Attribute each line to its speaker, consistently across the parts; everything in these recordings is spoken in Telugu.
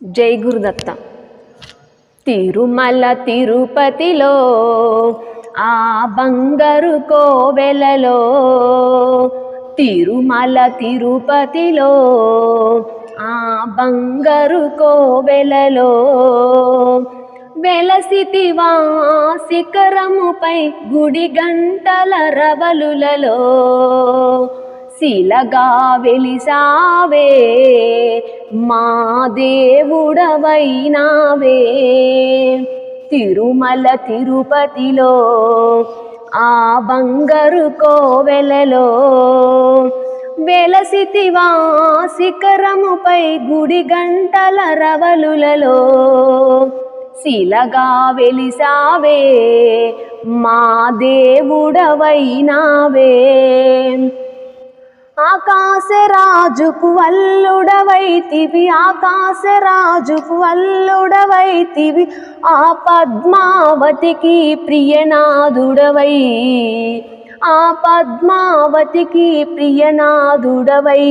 Speaker 1: జై గురుదత్త. తిరుమల తిరుపతిలో ఆ బంగారు కోవెలలో తిరుమల తిరుపతిలో ఆ బంగారు కోవెలలో వెలసితివా శిఖరముపై గుడి గంటల రవలులలో శిలగా వెలిసావే మా దేవుడవైనావే. తిరుమల తిరుపతిలో ఆ బంగారు కోవెలలో వెలసితివా శిఖరముపై గుడి గంటల రవలులలో శిలగా వెలిసావే మా దేవుడవైనావే. ఆకాశరాజుకు అల్లుడవైతివి ఆకాశరాజుకు అల్లుడవైతివి ఆ పద్మావతికి ప్రియనాదుడవై ఆ పద్మావతికి ప్రియనాదుడవై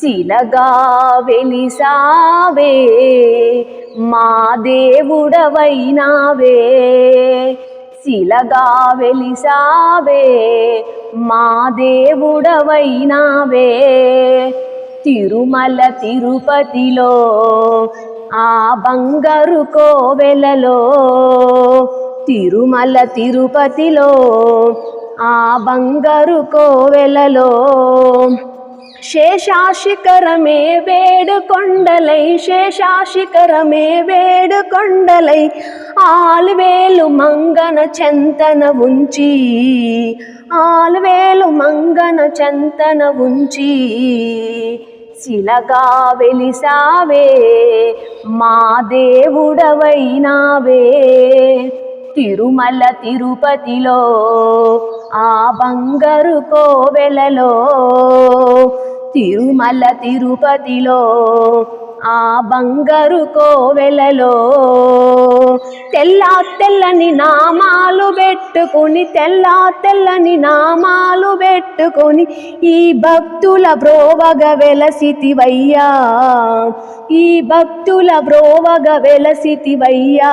Speaker 1: శిలగా వెలిసావే మా దేవుడవైనావే. శిలగా వెలిసావే మా దేవుడవైనావే. తిరుమల తిరుపతిలో ఆ బంగారు కోవెలలో తిరుమల తిరుపతిలో ఆ బంగారు కోవెలలో. శేషాశిఖరమే వేడుకొండలై శేషాశిఖరమే వేడుకొండలై ఆలువేలు మంగన చెంతన ఉంచి ఆలువేలు మంగన చెంతన ఉంచి శిలగా వెలిసావే మా దేవుడవైనావే. తిరుమల తిరుపతిలో ఆ బంగారు కోవెలలో. తిరుమల తిరుపతిలో ఆ బంగారు కోవెలలో. తెల్ల తెల్లని నామాలు పెట్టుకుని తెల్ల తెల్లని నామాలు పెట్టుకుని ఈ భక్తుల బ్రోవగ వెలసితివయ్యా. ఈ భక్తుల బ్రోవగ వెలసితివయ్యా.